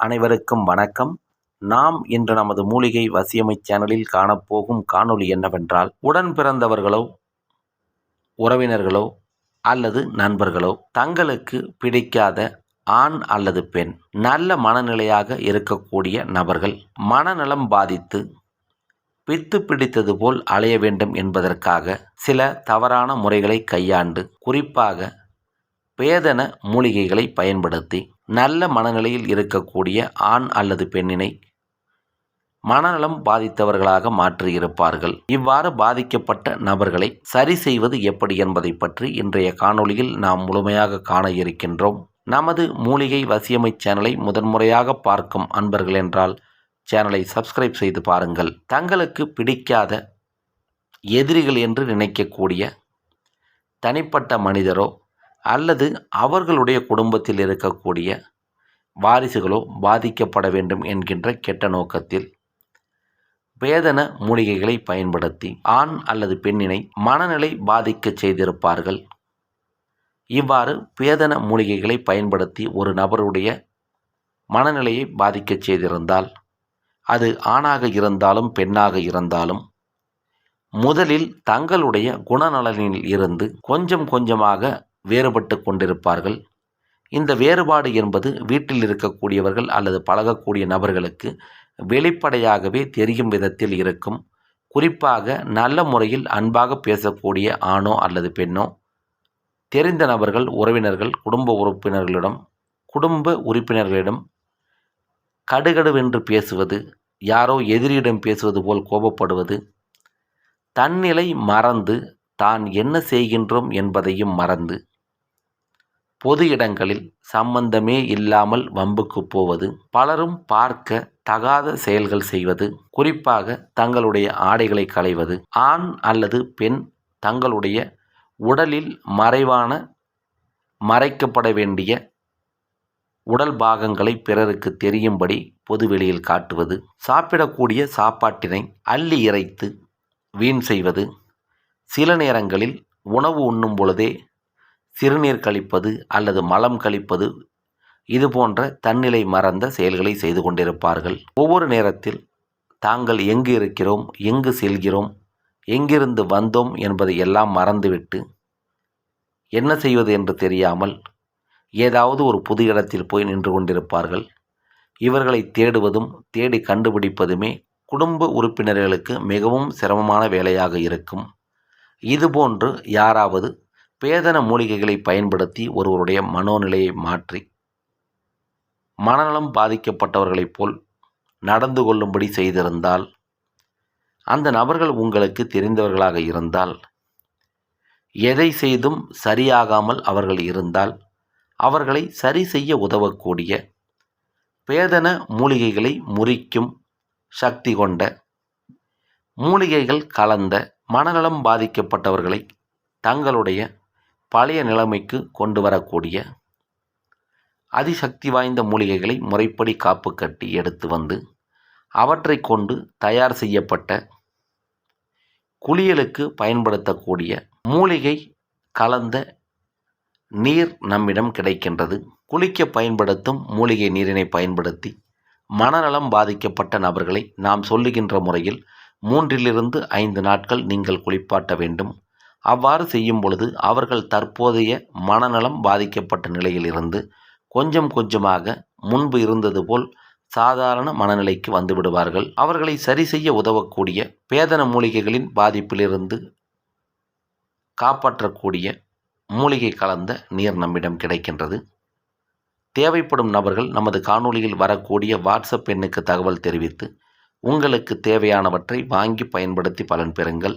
அனைவருக்கும் வணக்கம். நாம் இன்று நமது மூலிகை வசியமை சேனலில் காணப்போகும் காணொளி என்னவென்றால் உடன் பிறந்தவர்களோ உறவினர்களோ அல்லது நண்பர்களோ தங்களுக்கு பிடிக்காத ஆண் அல்லது பெண் நல்ல மனநிலையாக இருக்கக்கூடிய நபர்கள் மனநலம் பாதித்து பித்து பிடித்தது போல் அலைய வேண்டும் என்பதற்காக சில தவறான முறைகளை கையாண்டு குறிப்பாக பேதன மூலிகைகளை பயன்படுத்தி நல்ல மனநிலையில் இருக்கக்கூடிய ஆண் அல்லது பெண்ணினை மனநலம் பாதித்தவர்களாக மாற்றியிருப்பார்கள். இவ்வாறு பாதிக்கப்பட்ட நபர்களை சரி செய்வது எப்படி என்பதை பற்றி இன்றைய காணொளியில் நாம் முழுமையாக காண இருக்கின்றோம். நமது மூலிகை வசியமை சேனலை முதன்முறையாக பார்க்கும் அன்பர்கள் என்றால் சேனலை சப்ஸ்கிரைப் செய்து பாருங்கள். தங்களுக்கு பிடிக்காத எதிரிகள் என்று நினைக்கக்கூடிய தனிப்பட்ட மனிதரோ அல்லது அவர்களுடைய குடும்பத்தில் இருக்கக்கூடிய வாரிசுகளோ பாதிக்கப்பட வேண்டும் என்கின்ற கெட்ட நோக்கத்தில் வேதன மூலிகைகளை பயன்படுத்தி ஆண் அல்லது பெண்ணினை மனநிலை பாதிக்க செய்திருப்பார்கள். இவ்வாறு பேதன மூலிகைகளை பயன்படுத்தி ஒரு நபருடைய மனநிலையை பாதிக்கச் செய்திருந்தால் அது ஆணாக இருந்தாலும் பெண்ணாக இருந்தாலும் முதலில் தங்களுடைய குணநலனில் இருந்து கொஞ்சம் கொஞ்சமாக வேறுபட்டு கொண்டிருப்பார்கள். இந்த வேறுபாடு என்பது வீட்டில் இருக்கக்கூடியவர்கள் அல்லது பழகக்கூடிய நபர்களுக்கு வெளிப்படையாகவே தெரியும் விதத்தில் இருக்கும். குறிப்பாக நல்ல முறையில் அன்பாக பேசக்கூடிய ஆணோ அல்லது பெண்ணோ தெரிந்த நபர்கள் உறவினர்கள் குடும்ப உறுப்பினர்களிடம் குடும்ப உறுப்பினர்களிடம் கடுகடுவென்று பேசுவது யாரோ எதிரியிடம் பேசுவது போல் கோபப்படுவது தன்னிலை மறந்து தான் என்ன செய்கின்றோம் என்பதையும் மறந்து பொது இடங்களில் சம்பந்தமே இல்லாமல் வம்புக்கு போவது பலரும் பார்க்க தகாத செயல்கள் செய்வது குறிப்பாக தங்களுடைய ஆடைகளை களைவது ஆண் அல்லது பெண் தங்களுடைய உடலில் மறைவான மறைக்கப்பட வேண்டிய உடல் பாகங்களை பிறருக்கு தெரியும்படி பொதுவெளியில் காட்டுவது சாப்பிடக்கூடிய சாப்பாட்டினை அள்ளி இறைத்து வீண் செய்வது சில நேரங்களில் உணவு உண்ணும் பொழுதே சிறுநீர் கழிப்பது அல்லது மலம் கழிப்பது இது போன்ற தன்னிலை மறந்த செயல்களை செய்து கொண்டிருப்பார்கள். ஒவ்வொரு நேரத்தில் தாங்கள் எங்கு இருக்கிறோம் எங்கு செல்கிறோம் எங்கிருந்து வந்தோம் என்பதை எல்லாம் மறந்துவிட்டு என்ன செய்வது என்று தெரியாமல் ஏதாவது ஒரு புது இடத்தில் போய் நின்று கொண்டிருப்பார்கள். இவர்களை தேடுவதும் தேடி கண்டுபிடிப்பதுமே குடும்ப உறுப்பினர்களுக்கு மிகவும் சிரமமான வேலையாக இருக்கும். இதுபோன்று யாராவது பேதன மூலிகைகளை பயன்படுத்தி ஒருவருடைய மனோநிலையை மாற்றி மனநலம் பாதிக்கப்பட்டவர்களைப் போல் நடந்து கொள்ளும்படி செய்திருந்தால் அந்த நபர்கள் உங்களுக்கு தெரிந்தவர்களாக இருந்தால் எதை செய்தும் சரியாகாமல் அவர்கள் இருந்தால் அவர்களை சரி செய்ய உதவக்கூடிய பேதன மூலிகைகளை முறிக்கும் சக்தி கொண்ட மூலிகைகள் கலந்த மனநலம் பாதிக்கப்பட்டவர்களை தங்களுடைய பழைய நிலைமைக்கு கொண்டு வரக்கூடிய அதிசக்தி வாய்ந்த மூலிகைகளை முறைப்படி காப்பு கட்டி எடுத்து வந்து அவற்றை கொண்டு தயார் செய்யப்பட்ட குளியலுக்கு பயன்படுத்தக்கூடிய மூலிகை கலந்த நீர் நம்மிடம் கிடைக்கின்றது. குளிக்க பயன்படுத்தும் மூலிகை நீரினை பயன்படுத்தி மனநலம் பாதிக்கப்பட்ட நபர்களை நாம் சொல்லுகின்ற முறையில் மூன்றிலிருந்து ஐந்து நாட்கள் நீங்கள் குளிப்பாட்ட வேண்டும். அவ்வாறு செய்யும் பொழுது அவர்கள் தற்போதைய மனநலம் பாதிக்கப்பட்ட நிலையிலிருந்து கொஞ்சம் கொஞ்சமாக முன்பு இருந்தது போல் சாதாரண மனநிலைக்கு வந்துவிடுவார்கள் அவர்களை சரி செய்ய உதவக்கூடிய பேதன மூலிகைகளின் பாதிப்பிலிருந்து காப்பாற்றக்கூடிய மூலிகை கலந்த நீர் நம்மிடம் கிடைக்கின்றது. தேவைப்படும் நபர்கள் நமது காணொளியில் வரக்கூடிய வாட்ஸ்அப் எண்ணுக்கு தகவல் தெரிவித்து உங்களுக்கு தேவையானவற்றை வாங்கி பயன்படுத்தி பலன் பெறுங்கள்.